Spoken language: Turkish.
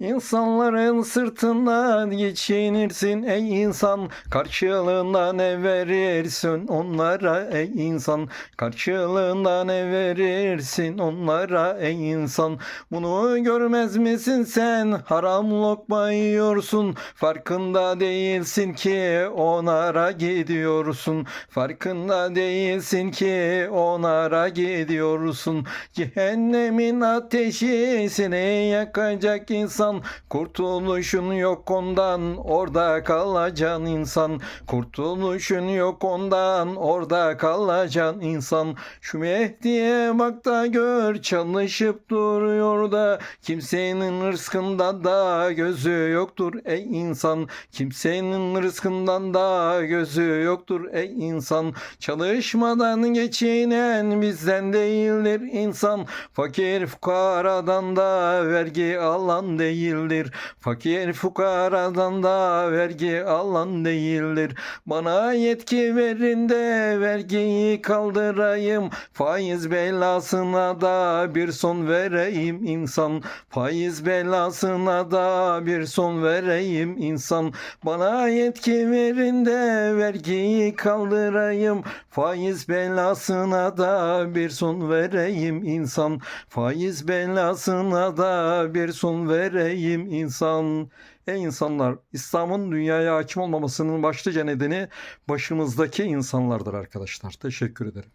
İnsanların sırtından geçinirsin ey insan. Karşılığında ne verirsin onlara ey insan. Karşılığında ne verirsin onlara ey insan. Bunu görmez misin sen? Haram lokma yiyorsun. Farkında değilsin ki onara gidiyorsun. Farkında değilsin ki onara gidiyorsun. Cehennemin ateşi seni yakacak insan Kurtuluşun yok ondan orada kalacaksın insan. Kurtuluşun yok ondan orada kalacaksın insan. Şu Mehdi'ye bak da gör çalışıp duruyor da. Kimsenin rızkında da gözü yoktur ey insan. Kimsenin rızkından da gözü yoktur ey insan. Çalışmadan geçinen bizden değildir insan. Fakir fukaradan da vergi alan değildir. Fakir fukaradan da vergi alan değildir. Bana yetki verin de vergiyi kaldırayım. Faiz belasına da bir son vereyim insan. Faiz belasına da bir son vereyim insan. Bana yetki verin de vergiyi kaldırayım. Faiz belasına da bir son vereyim insan. Faiz belasına da bir son vereyim insan Ey insanlar İslam'ın dünyaya hakim olmamasının başlıca nedeni başımızdaki insanlardır arkadaşlar. Teşekkür ederim.